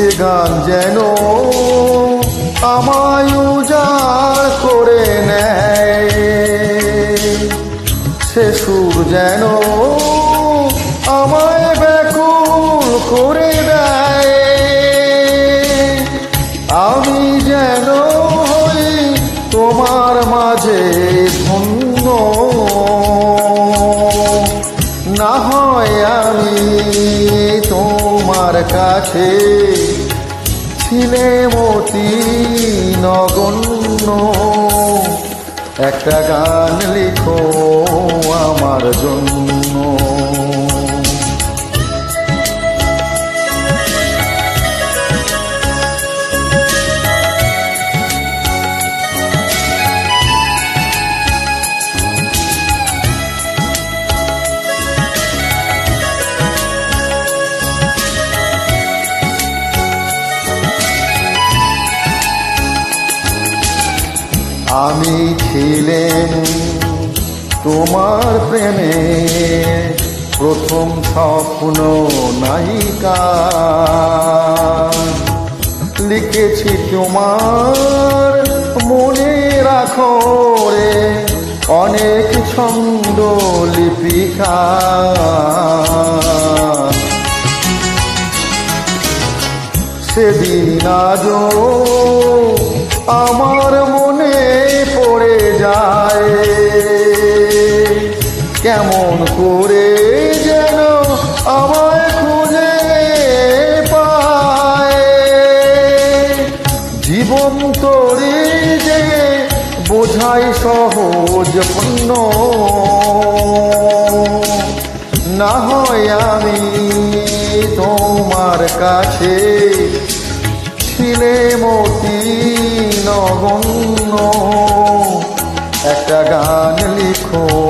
সে গান যেন আমায় উজাড় করে নেয়। সে সুর যেন আমায় ব্যাকুল করে দেয়। আমি যেন হই তোমার মাঝে ধন্য। না হয় আমি তোমার কাছে ছিলে মতি নগণ্য। একটা গান লিখো আমি ছিলেন তোমার প্রেমে প্রথম স্বপ্ন নায়িকা। লিখেছি তোমার মনে রাখো রে অনেক ছন্দ লিপিকা। সেদিন আজও আমার মনে কেমন করে যেন আমায় খুঁজে পায়। জীবন তরি যে বোঝাই সহজ পণ্য, না হয় আমি তোমার কাছে ছিলে মতি নগণ্য। একটা গান লিখো।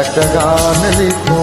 একটা গান লিখো